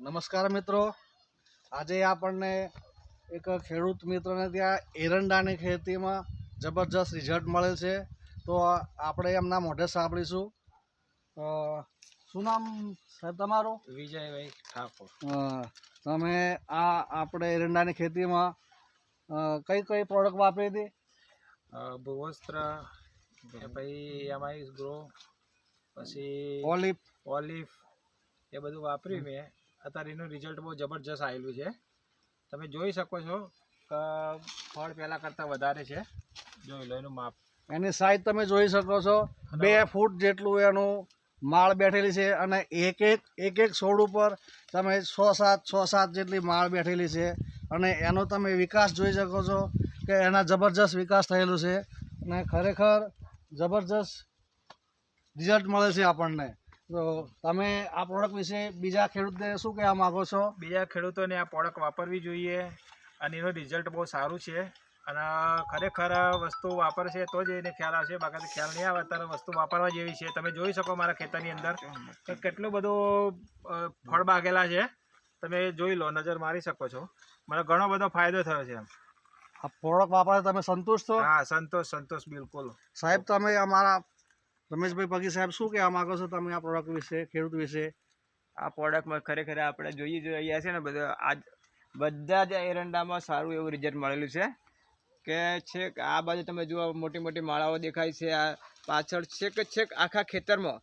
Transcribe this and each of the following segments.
નમસ્કાર મિત્રો. આજે આપણને એક ખેડૂત મિત્રને ત્યાં એરંડાની ખેતીમાં જબરજસ્ત રિઝલ્ટ મળેલ છે. તો આપણે એમના મોઢે સાંભળીશું. શું નામ સાહેબ તમારું? વિજયભાઈ ઠાકોર. તમે આ આપણે એરંડાની ખેતીમાં કઈ કઈ પ્રોડક્ટ વાપરી હતી? ભૂવસ્ત્ર પછી એમઆઈ ગ્રો પછી ઓલિફ ઓલિફ એ બધું વાપર્યું મેં. અત્યારે એનું રિઝલ્ટ બહુ જબરજસ્ત આવેલું છે. તમે જોઈ શકો છો કે ફળ પહેલાં કરતાં વધારે છે. જોઈ લો એનું માપ. એની સાઈઝ તમે જોઈ શકો છો. બે ફૂટ જેટલું એનું માળ બેઠેલી છે અને એક એક એક એક છોડ ઉપર તમે છ સાત છ સાત જેટલી માળ બેઠેલી છે. અને એનો તમે વિકાસ જોઈ શકો છો કે એના જબરજસ્ત વિકાસ થયેલો છે. અને ખરેખર જબરજસ્ત રિઝલ્ટ મળે છે આપણને. તો તમે આ પ્રોડક્ટ વિશે બીજા ખેડૂતને શું કહેવા માગો છો? બીજા ખેડૂતોને આ પ્રોડક્ટ વાપરવી જોઈએ અને એનું રિઝલ્ટ બહુ સારું છે. અને ખરેખર વસ્તુ વાપરશે તો જ એને ખ્યાલ આવશે. બાકી ખ્યાલ નહીં આવે અત્યારે વસ્તુ વાપરવા જેવી છે. તમે જોઈ શકો મારા ખેતરની અંદર કે કેટલું બધું ફળ બાગેલા છે. તમે જોઈ લો નજર મારી શકો છો. મને ઘણો બધો ફાયદો થયો છે એમ. આ પ્રોડક્ટ વાપરે તમે સંતુષ્ટ છો? હા સંતોષ સંતોષ બિલકુલ. સાહેબ તમે અમારા રમેશભાઈ પગી સાહેબ શું કહેવા માગો છો તમે આ પ્રોડક્ટ વિશે ખેડૂત વિશે? આ પ્રોડક્ટમાં ખરેખર આપણે જોઈએ જોઈએ છે ને બધા આજ બધા જ એરંડામાં સારું એવું રિઝલ્ટ મળેલું છે. કે છેક આ બાજુ તમે જુઓ મોટી મોટી માળાઓ દેખાય છે આ પાછળ છેક છેક આખા ખેતરમાં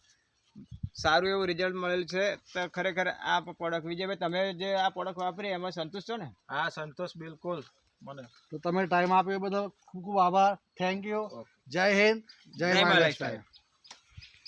સારું એવું રિઝલ્ટ મળેલું છે. તો ખરેખર આ પ્રોડક્ટ વિજયભાઈ તમે જે આ પ્રોડક્ટ વાપરી એમાં સંતોષ છો ને? હા સંતોષ બિલકુલ મને. તો તમે ટાઈમ આપ્યો એ બદલ ખૂબ ખૂબ આભાર. થેન્ક યુ જય હિન્દ. જય મહારાષ્ટ્ર.